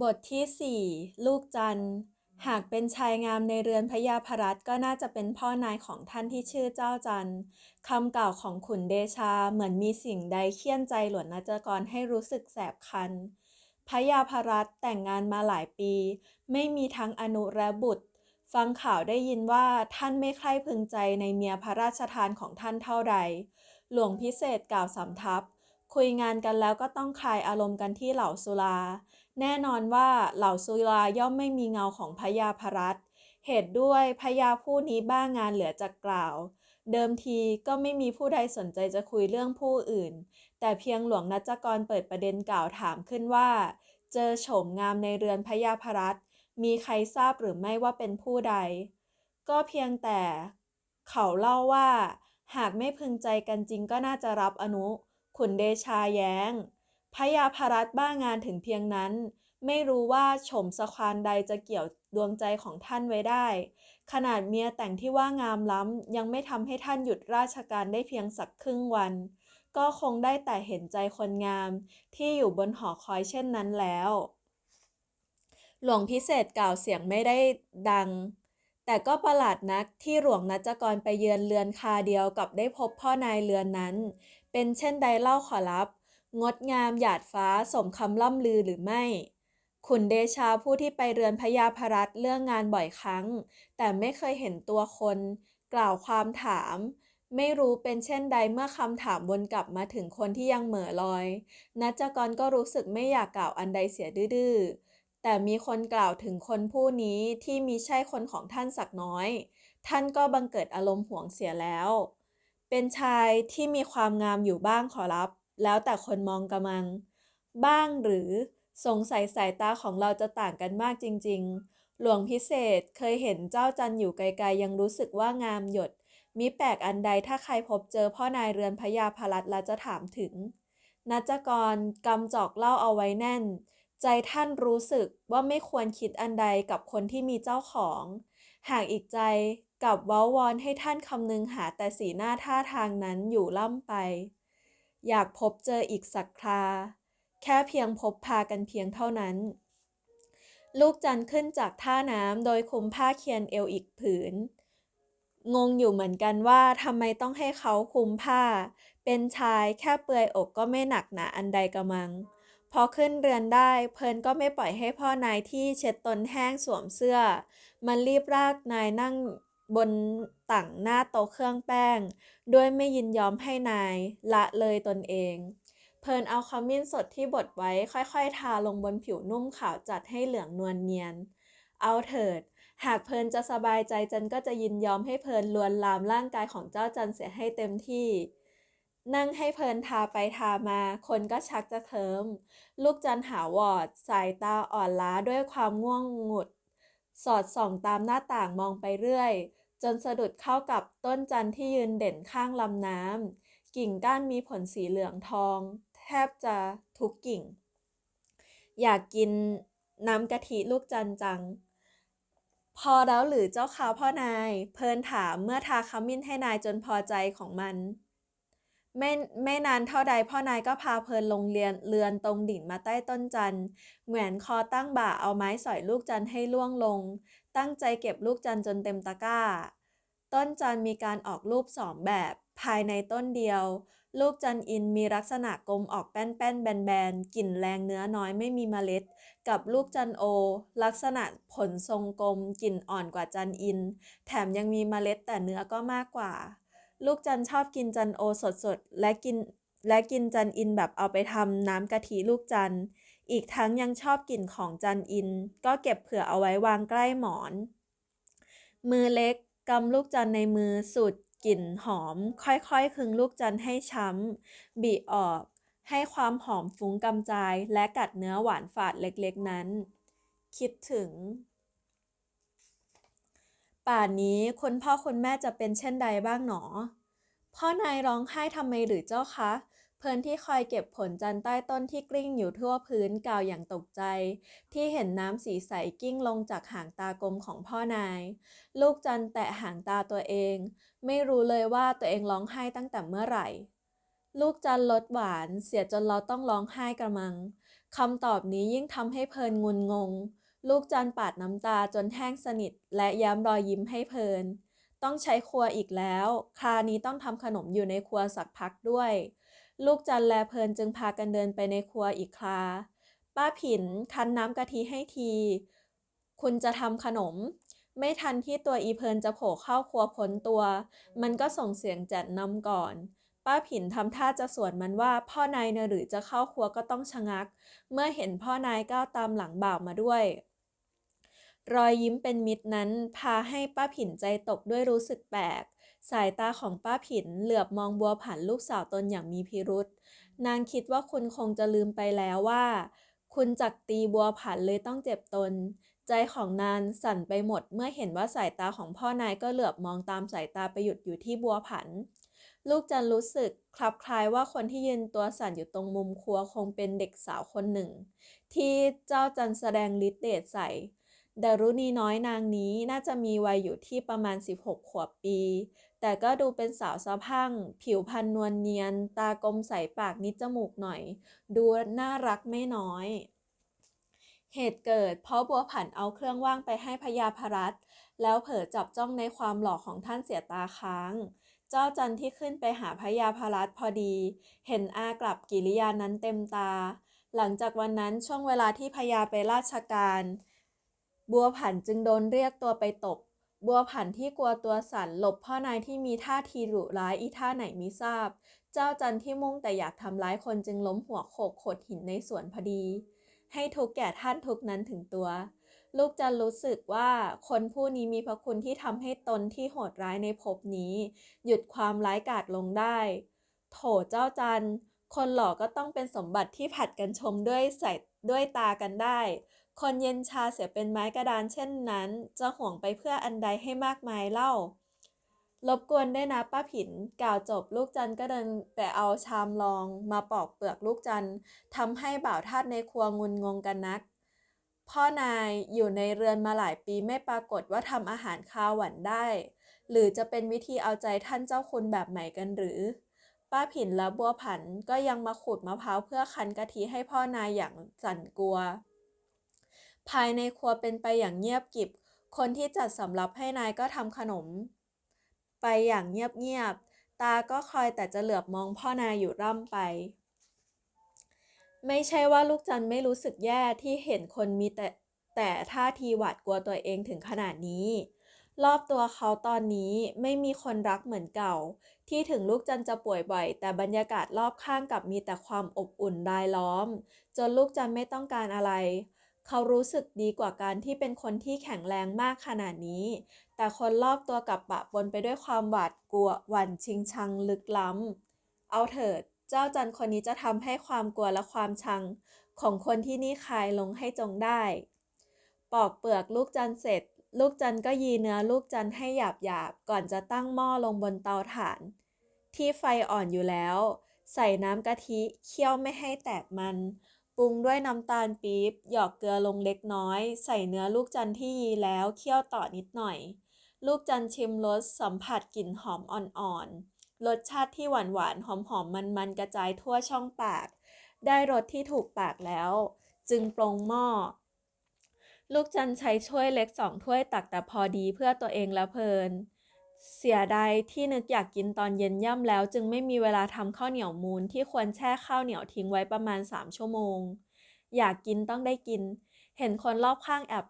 บทที่สี่ลูกจันทร์ หากเป็นชายงามในเรือนพญาพรัตก็น่าจะเป็นพ่อนายของท่านที่ชื่อเจ้าจันทร์คำกล่าวของขุนเดชาเหมือนมีสิ่งใดเคี่ยนใจหลวงนัจกรให้รู้สึกแสบคันพญาพรัตแต่งงานมาหลายปี ไม่มีทั้งอนุและบุตร ฟังข่าวได้ยินว่าท่านไม่ใคร่พึงใจในเมียพระราชทานของท่านเท่าใด หลวงพิเศษกล่าวสำทับคุยงานกันแล้วก็ต้องคลายอารมณ์กันที่เหล่าสุรา แน่นอนว่าเหล่าสุราย่อมไม่มีเงาของพญาพรัตเหตุด้วยพญาผู้นี้บ้างานเหลือจะกล่าว เดิมทีก็ไม่มีผู้ใดสนใจจะคุยเรื่องผู้อื่น แต่เพียงหลวงนัจกรเปิดประเด็นกล่าวถามขึ้นว่า เจอโฉมงามในเรือนพญาพรัตมีใครทราบหรือไม่ว่าเป็นผู้ใด ก็เพียงแต่เขาเล่าว่า หากไม่พึงใจกันจริงก็น่าจะรับอนุ ขุนเดชาแย้ง พญาพรัตบ้างานถึงเพียงนั้น ไม่รู้ว่าโฉมสควานใดจะเกี่ยวดวงใจของท่านไว้ได้ ขนาดเมียแต่งที่ว่างามล้ำ ยังไม่ทำให้ท่านหยุดราชการได้เพียงสักครึ่งวัน ก็คงได้แต่เห็นใจคนงาม ที่อยู่บนหอคอยเช่นนั้นแล้ว หลวงพิเศษกล่าวเสียงไม่ได้ดังแต่ก็ประหลาดนักที่หลวงนัจกรไปเยือนเรือนคาเดียวกับได้พบพ่อนายเรือนนั้น เป็นเช่นใดเล่าขอรับ งดงามหยาดฟ้าสมคำล่ำลือหรือไม่ ขุนเดชาผู้ที่ไปเรือนพญาพรัตเรื่องงานบ่อยครั้ง แต่ไม่เคยเห็นตัวคน กล่าวความถาม ไม่รู้เป็นเช่นใดเมื่อคำถามวนกลับมาถึงคนที่ยังเหม่อลอย นัจกรก็รู้สึกไม่อยากกล่าวอันใดเสียดื้อแต่มีคนกล่าวถึงคนผู้นี้ที่มีใช่คนของท่านสักน้อย ท่านก็บังเกิดอารมณ์หวงเสียแล้ว เป็นชายที่มีความงามอยู่บ้างขอรับ แล้วแต่คนมองกระมัง บ้างหรือสงสัยสายตาของเราจะต่างกันมากจริง ๆ หลวงพิเศษเคยเห็นเจ้าจันอยู่ไกลๆ ยังรู้สึกว่างามหยด มิแปลกอันใดถ้าใครพบเจอพ่อนายเรือนพญาพลัดแล้วจะถามถึง นัจกรกำจอกเล่าเอาไว้แน่น ใจท่านรู้สึกว่าไม่ควรคิดอันใดกับคนที่มีเจ้าของ หากอีกใจกับเว้าวอนให้ท่านคำนึงหาแต่สีหน้าท่าทางนั้นอยู่ล่ำไป อยากพบเจออีกสักครา แค่เพียงพบพากันเพียงเท่านั้น ลูกจันขึ้นจากท่าน้ำโดยคุมผ้าเคียนเอวอีกผืน งงอยู่เหมือนกันว่าทำไมต้องให้เขาคุมผ้า เป็นชายแค่เปลือยอกก็ไม่หนักหนาอันใดกระมัง พอขึ้นเรือนได้เพลินก็ไม่ปล่อยให้พ่อนายที่เช็ดตนแห้งสวมเสื้อ มันรีบรากนายนั่ง บนต่างหน้าโต๊ะเครื่องแป้ง ด้วยไม่ยินยอมให้นายละเลยตนเอง เพลินเอาขมิ้นสดที่บดไว้ค่อยๆ ทาลงบนผิวนุ่มขาวจัดให้เหลืองนวลเนียน เอาเถิด หากเพลินจะสบายใจจันก็จะยินยอมให้เพลินลวนลามร่างกายของเจ้าจันเสียให้เต็มที่นั่งให้เพลินทาไปทามา คนก็ชักจะเคลิมลูกจันหาวอด สายตาอ่อนล้าด้วยความง่วงงุด สอดส่องตามหน้าต่างมองไปเรื่อย จนสะดุดเข้ากับต้นจันที่ยืนเด่นข้างลำน้ำกิ่งก้านมีผลสีเหลืองทอง แทบจะทุกกิ่ง อยากกินน้ำกะทิลูกจันจัง พอแล้วหรือเจ้าข่าวพ่อนาย เพลินถามเมื่อทาขมิ้นให้นายจนพอใจของมันไม่ไม่นานเท่าใดพ่อนายก็พาเพลินลงเรียนเรือนตรงดิ่งมาใต้ต้นจันเหมือนคอตั้งบ่าเอาไม้สอยลูกจันให้ล่วงลง ตั้งใจเก็บลูกจันจนเต็มตะกร้า ต้นจันมีการออกรูปสองแบบ ภายในต้นเดียว ลูกจันอินมีลักษณะกลมออกแป้นๆแบนๆกลิ่นแรงเนื้อน้อยไม่มีเมล็ด กับลูกจันโอ ลักษณะผลทรงกลมกลิ่นอ่อนกว่าจันอิน แถมยังมีเมล็ดแต่เนื้อก็มากกว่า ลูกจันชอบกินจันโอสดๆและกินและกินจันอินแบบเอาไปทำน้ำกะทิลูกจัน อีกทั้งยังชอบกลิ่นของจันอิน ก็เก็บเผื่อเอาไว้วางใกล้หมอน มือเล็กกำลูกจันในมือสูดกลิ่นหอม ค่อยๆคึงลูกจันให้ช้ำ บีออก ให้ความหอมฟุ้งกำจาย และกัดเนื้อหวานฝาดเล็กๆนั้น คิดถึง ป่านนี้คุณพ่อคุณแม่จะเป็นเช่นใดบ้างหนอ พ่อนายร้องไห้ทำไมหรือเจ้าคะ เพลินที่คอยเก็บผลจันใต้ต้นที่กลิ้งอยู่ทั่วพื้นกล่าวอย่างตกใจ ที่เห็นน้ำสีใสกิ้งลงจากหางตากลมของพ่อนาย ลูกจันแตะหางตาตัวเอง ไม่รู้เลยว่าตัวเองร้องไห้ตั้งแต่เมื่อไหร่ ลูกจันทร์รสหวานเสียจนเราต้องร้องไห้กระมังคำตอบนี้ยิ่งทำให้เพลินงุนงง ลูกจันปาดน้ำตาจนแห้งสนิท และย้ำรอยยิ้มให้เพลิน ต้องใช้ครัวอีกแล้ว คราวนี้ต้องทำขนมอยู่ในครัวสักพักด้วย ลูกจันและเพลินจึงพากันเดินไปในครัวอีกครา ป้าผินคั้นน้ำกะทิให้ที คุณจะทำขนม ไม่ทันที่ตัวอีเพลินจะโผล่เข้าครัวพ้นตัว มันก็ส่งเสียงจัดนำก่อน ป้าผินทำท่าจะสวนมันว่าพ่อนายเนหรือจะเข้าครัวก็ต้องชะงัก เมื่อเห็นพ่อนายก้าวตามหลังบ่าวมาด้วยรอยยิ้มเป็นมิตรนั้น พาให้ป้าผินใจตกด้วยรู้สึกแปลก สายตาของป้าผินเหลือบมองบัวผันลูกสาวตนอย่างมีพิรุษ นางคิดว่าคุณคงจะลืมไปแล้วว่า คุณจักตีบัวผันเลยต้องเจ็บตน ใจของนางสั่นไปหมดเมื่อเห็นว่าสายตาของพ่อนายก็เหลือบมองตามสายตาไปหยุดอยู่ที่บัวผัน ลูกจันรู้สึกคลับคลายว่าคนที่ยืนตัวสั่นอยู่ตรงมุมครัวคงเป็นเด็กสาวคนหนึ่ง ที่เจ้าจันแสดงฤทธิ์เดชใส่ ดารุณีน้อยนางนี้น่าจะมีวัยอยู่ที่ประมาณ 16 ขวบปี แต่ก็ดูเป็นสาวสะพั่ง ผิวพรรณนวลเนียน ตากลมใสปากนิดจมูกหน่อย ดูน่ารักไม่น้อย เหตุเกิดเพราะบัวผันเอาเครื่องว่างไปให้พญาพรัตแล้วเผลอจับจ้องในความหล่อของท่านเสียตาค้าง เจ้าจันที่ขึ้นไปหาพญาพรัตพอดี เห็นอากลับกิริยานั้นเต็มตา หลังจากวันนั้นช่วงเวลาที่พญาไปราชการ บัวผันจึงโดนเรียกตัวไปตบ บัวผันที่กลัวตัวสั่นหลบพ่อนายที่มีท่าทีดุร้ายอีท่าไหนมิทราบ เจ้าจันที่มุ่งแต่อยากทำร้ายคนจึงล้มหัวโขกโขดหินในสวนพอดี ให้ทุกแก่ท่านทุกนั้นถึงตัว ลูกจันรู้สึกว่าคนผู้นี้มีพระคุณที่ทำให้ตนที่โหดร้ายในภพนี้ หยุดความร้ายกาจลงได้ โถเจ้าจันคนหล่อก็ต้องเป็นสมบัติที่ผัดกันชมด้วยใส่ด้วยตากันได้ คนเย็นชาเสียเป็นไม้กระดานเช่นนั้น จะห่วงไปเพื่ออันใดให้มากมายเล่ารบกวนได้นะป้าผินกล่าวจบลูกจันก็เดินแต่เอาชามรองมาปอกเปลือกลูกจันทำให้บ่าวทาสในครัวงุนงงกันนัก พ่อนายอยู่ในเรือนมาหลายปีไม่ปรากฏว่าทำอาหารคาวหวานได้ หรือจะเป็นวิธีเอาใจท่านเจ้าคุณแบบใหม่กันหรือ ป้าผินและบัวผันก็ยังมาขูดมะพร้าวเพื่อคั้นกะทิให้พ่อนายอย่างสั่นกลัว ภายในครัวเป็นไปอย่างเงียบกิบ คนที่จัดสำรับให้นายก็ทำขนม ไปอย่างเงียบๆ ตาก็คอยแต่จะเหลือบมองพ่อนายอยู่ร่ำไป ไม่ใช่ว่าลูกจันไม่รู้สึกแย่ที่เห็นคนมีแต่แต่ท่าทีหวาดกลัวตัวเองถึงขนาดนี้ รอบตัวเขาตอนนี้ไม่มีคนรักเหมือนเก่า ที่ถึงลูกจันจะป่วยบ่อย แต่บรรยากาศรอบข้างกับมีแต่ความอบอุ่นรายล้อม จนลูกจันไม่ต้องการอะไร เขารู้สึกดีกว่าการที่เป็นคนที่แข็งแรงมากขนาดนี้ แต่คนรอบตัวกับปะปนไปด้วยความหวาดกลัวหวั่นชิงชังลึกล้ำ เอาเถิด เจ้าจันคนนี้จะทำให้ความกลัวและความชัง ของคนที่นี่คลายลงให้จงได้ ปอกเปลือกลูกจันเสร็จ ลูกจันก็ยีเนื้อลูกจันให้หยาบหยาบก่อนจะตั้งหม้อลงบนเตาถ่าน ที่ไฟอ่อนอยู่แล้ว ใส่น้ำกะทิเคี่ยวไม่ให้แตกมัน รุงด้วยน้ำตาลปี๊บ หยอกเกลือลงเล็กน้อย ใส่เนื้อลูกจันทร์ที่ยีแล้วเคี่ยวต่อนิดหน่อย ลูกจันทร์ชิมรสสัมผัสกลิ่นหอมอ่อนๆ รสชาติที่หวานหวานหอมหอมมันมันๆกระจายทั่วช่องปาก ได้รสที่ถูกปากแล้ว จึงปรงหม้อ ลูกจันทร์ใช้ถ้วยเล็กสองถ้วยตักแต่พอดีเพื่อตัวเองและเพลิน เสียดายที่นึกอยากกินตอนเย็นย่ำแล้ว จึงไม่มีเวลาทำข้าวเหนียวมูนที่ควรแช่ข้าวเหนียวทิ้งไว้ประมาณ 3 ชั่วโมง อยากกินต้องได้กิน เห็นคนรอบข้างแอบ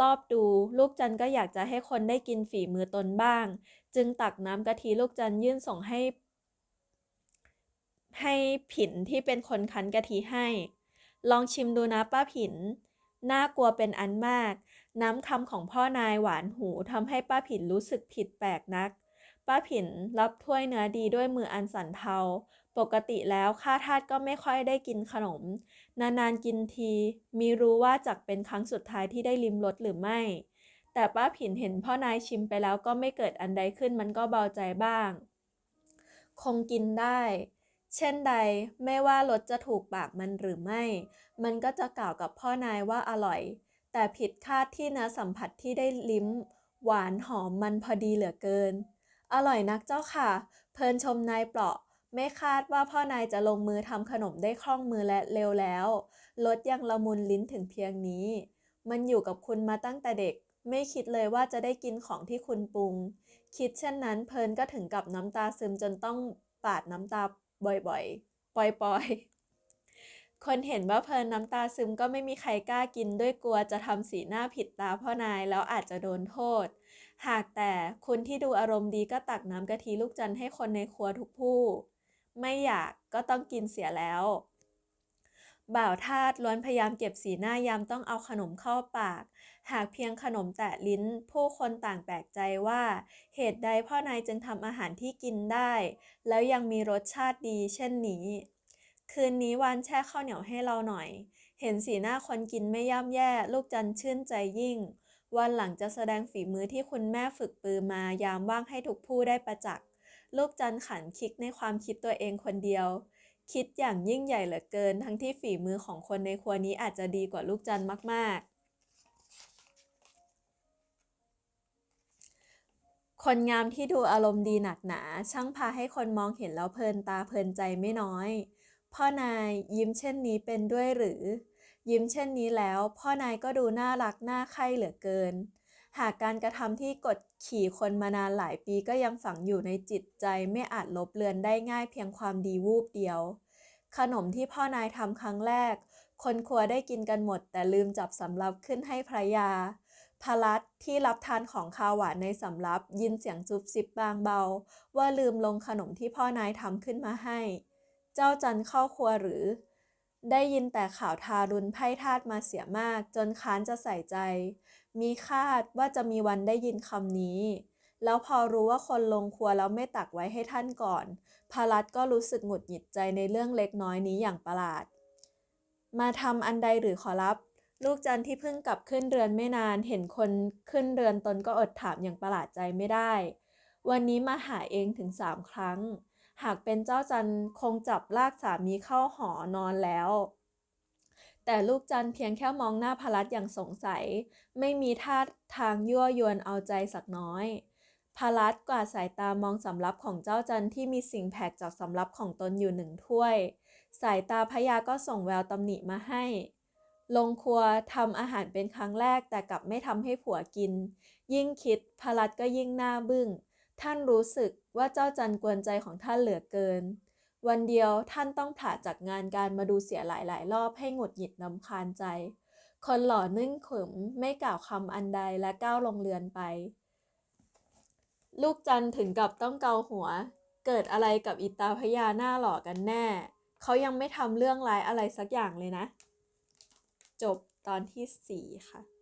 รอบดู ลูกจันก็อยากจะให้คนได้กินฝีมือตนบ้าง จึงตักน้ำกะทิลูกจันยื่นส่งให้ ให้ผินที่เป็นคนคั้นกะทิให้ ลองชิมดูนะป้าผิน น่ากลัวเป็นอันมาก น้ำคำของพ่อนายหวานหูทำให้ป้าผินรู้สึกผิดแปลกนัก ป้าผินรับถ้วยเนื้อดีด้วยมืออันสันเทา ปกติแล้วข้าทาสก็ไม่ค่อยได้กินขนม นานๆกินที มีรู้ว่าจักเป็นครั้งสุดท้ายที่ได้ลิ้มรสหรือไม่ แต่ป้าผินเห็นพ่อนายชิมไปแล้วก็ไม่เกิดอันใดขึ้นมันก็เบาใจบ้าง คงกินได้เช่นใดไม่ว่ารสจะถูกปากมันหรือไม่ มันก็จะกล่าวกับพ่อนายว่าอร่อย แต่ผิดคาดที่เนื้อสัมผัสที่ได้ลิ้ม หวานหอมมันพอดีเหลือเกิน อร่อยนักเจ้าค่ะ เพลินชมนายเปราะ ไม่คาดว่าพ่อนายจะลงมือทำขนมได้คล่องมือและเร็วแล้วรสยังละมุนลิ้นถึงเพียงนี้ มันอยู่กับคุณมาตั้งแต่เด็ก ไม่คิดเลยว่าจะได้กินของที่คุณปรุง คิดเช่นนั้นเพลินก็ถึงกับน้ำตาซึมจนต้องปาดน้ำตาบ่อยๆ ปล่อยๆ คนเห็นว่าเพลินน้ำตาซึมก็ไม่มีใครกล้ากินด้วยกลัวจะทำสีหน้าผิดตาพ่อนายแล้วอาจจะโดนโทษ หากแต่คุณที่ดูอารมณ์ดีก็ตักน้ำกะทิลูกจันทร์ให้คนในครัวทุกผู้ ไม่อยากก็ต้องกินเสียแล้ว บ่าวทาสล้วนพยายามเก็บสีหน้ายามต้องเอาขนมเข้าปาก หากเพียงขนมแตะลิ้น ผู้คนต่างแปลกใจว่า เหตุใดพ่อนายจึงทำอาหารที่กินได้ แล้วยังมีรสชาติดีเช่นนี้ คืนนี้วานแช่ข้าวเหนียวให้เราหน่อย เห็นสีหน้าคนกินไม่ย่ำแย่ ลูกจันชื่นใจยิ่ง วันหลังจะแสดงฝีมือที่คุณแม่ฝึกปือมายามว่างให้ทุกผู้ได้ประจักษ์ ลูกจันขันคิกในความคิดตัวเองคนเดียว คิดอย่างยิ่งใหญ่เหลือเกิน ทั้งที่ฝีมือของคนในครัวนี้อาจจะดีกว่าลูกจันมาก ๆคนงามที่ดูอารมณ์ดีหนักหนา ช่างพาให้คนมองเห็นแล้วเพลินตาเพลินใจไม่น้อย พ่อนายยิ้มเช่นนี้เป็นด้วยหรือ ยิ้มเช่นนี้แล้ว พ่อนายก็ดูน่ารักน่าใคร่เหลือเกิน หากการกระทำที่กดขี่คนมานานหลายปีก็ยังฝังอยู่ในจิตใจไม่อาจลบเลือนได้ง่ายเพียงความดีวูบเดียว ขนมที่พ่อนายทำครั้งแรก คนครัวได้กินกันหมด แต่ลืมจับสำรับขึ้นให้ภรรยาพลัดที่รับทานของคาวหวานในสำรับยินเสียงซุบซิบบางเบา ว่าลืมลงขนมที่พ่อนายทำขึ้นมาให้ เจ้าจันเข้าครัวหรือ ได้ยินแต่ข่าวทารุณไพ่ทาสมาเสียมาก จนค้านจะใส่ใจ มีคาดว่าจะมีวันได้ยินคำนี้ แล้วพอรู้ว่าคนลงครัวแล้วไม่ตักไว้ให้ท่านก่อนพารัตก็รู้สึกหงุดหงิดใจในเรื่องเล็กน้อยนี้อย่างประหลาด มาทำอันใดหรือขอรับลูกจันที่เพิ่งกลับขึ้นเรือนไม่นานเห็นคนขึ้นเรือนตนก็อดถามอย่างประหลาดใจไม่ได้ วันนี้มาหาเองถึงสามครั้ง หากเป็นเจ้าจันคงจับลากสามีเข้าหอนอนแล้ว แต่ลูกจันเพียงแค่มองหน้าพลัดอย่างสงสัย ไม่มีท่าทางยั่วยวนเอาใจสักน้อยพลัดกวาดสายตามองสำรับของเจ้าจันที่มีสิ่งแผกจากสำรับของตนอยู่หนึ่งถ้วย สายตาพยาก็ส่งแววตำหนิมาให้ ลงครัวทำอาหารเป็นครั้งแรกแต่กลับไม่ทำให้ผัวกิน ยิ่งคิดพลัดก็ยิ่งหน้าบึ้ง ท่านรู้สึก ว่าเจ้าจันกวนใจของท่านเหลือเกิน วันเดียวท่านต้องผ่าจากงานการมาดูเสียหลายๆ รอบให้หงุดหงิดนำคาญใจ คนหล่อนึ่งขึมไม่กล่าวคำอันใดและก้าวลงเรือนไป ลูกจันถึงกับต้องเกาหัว เกิดอะไรกับอิตาพยาหน้าหล่อกันแน่ เขายังไม่ทำเรื่องร้ายอะไรสักอย่างเลยนะ จบตอนที่สี่ค่ะ